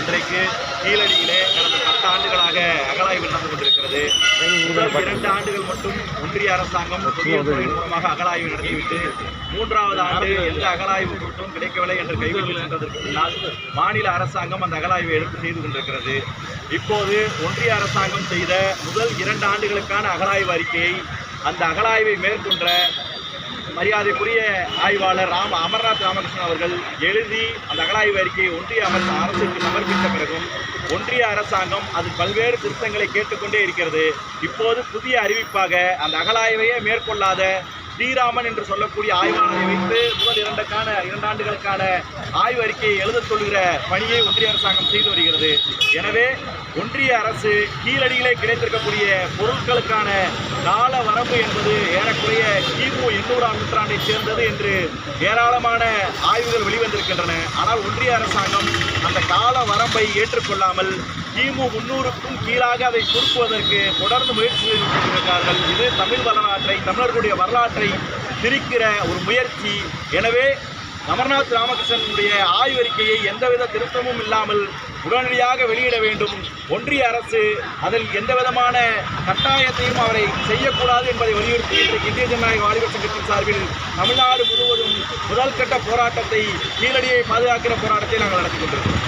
இன்றைக்கு கீழடியிலே கடந்த பத்து ஆண்டுகளாக அகழாய்வு நடந்து கொண்டிருக்கிறது. முதல் இரண்டு ஆண்டுகள் மட்டும் ஒன்றிய அரசாங்கம் முறையின் மூலமாக அகழாய்வு நடத்திவிட்டு மூன்றாவது ஆண்டு எந்த அகழாய்வு கூட்டம் கிடைக்கவில்லை என்று கைவிட்டு சென்றதற்கு பின்னால் மாநில அரசாங்கம் அந்த அகழாய்வை எடுத்து செய்து கொண்டிருக்கிறது. இப்போது ஒன்றிய அரசாங்கம் செய்த முதல் இரண்டு ஆண்டுகளுக்கான அகழாய்வு அறிக்கையை அந்த அகழாய்வை மேற்கொண்ட மரியாதைக்குரிய ஆய்வாளர் ராம அமர்நாத் ராமகிருஷ்ணன் அவர்கள் எழுதி அந்த அகலாய்வு அறிக்கையை ஒன்றிய அமர்ந்த அரசுக்கு சமர்ப்பித்த பிறகும் ஒன்றிய அரசாங்கம் அது பல்வேறு திருத்தங்களை கேட்டுக்கொண்டே இருக்கிறது. இப்போது புதிய அறிவிப்பாக அந்த அகலாய்வையே மேற்கொள்ளாத ஸ்ரீராமன் என்று சொல்லக்கூடிய ஆய்வாளரை வைத்து முதல் இரண்டுக்கான இரண்டாண்டுகளுக்கான ஆய்வு அறிக்கையை எழுதச் சொல்கிற பணியை ஒன்றிய அரசாங்கம் செய்து வருகிறது. எனவே ஒன்றிய அரசு கீழடியிலே கிடைத்திருக்கக்கூடிய பொருட்களுக்கான கால வரம்பு என்பது ஏறக்குறைய கிமு எண்ணூறாம் நூற்றாண்டை சேர்ந்தது என்று ஏராளமான ஆய்வுகள் வெளிவந்திருக்கின்றன. ஆனால் ஒன்றிய அரசாங்கம் அந்த கால வரம்பை ஏற்றுக்கொள்ளாமல் கிமு முன்னூறுக்கும் கீழாக அதை சுருக்குவதற்கு தொடர்ந்து முயற்சி செய்து கொண்டிருக்கிறார்கள். இது தமிழ் வரலாற்றை தமிழர்களுடைய வரலாற்றை திரிக்கிற ஒரு முயற்சி. எனவே அமர்நாத் ராமகிருஷ்ணனுடைய ஆய்வறிக்கையை எந்தவித திருத்தமும் இல்லாமல் உடனடியாக வெளியிட வேண்டும். ஒன்றிய அரசு அதில் எந்த விதமான கட்டாயத்தையும் அவரை செய்யக்கூடாது என்பதை வலியுறுத்தி இன்றைக்கு இந்திய ஜனநாயக வாலிபர் சங்கத்தின் சார்பில் தமிழ்நாடு முழுவதும் முதல் கட்ட போராட்டத்தை கீழடியை பாதுகாக்கிற போராட்டத்தை நாங்கள் நடத்தி கொண்டிருக்கிறோம்.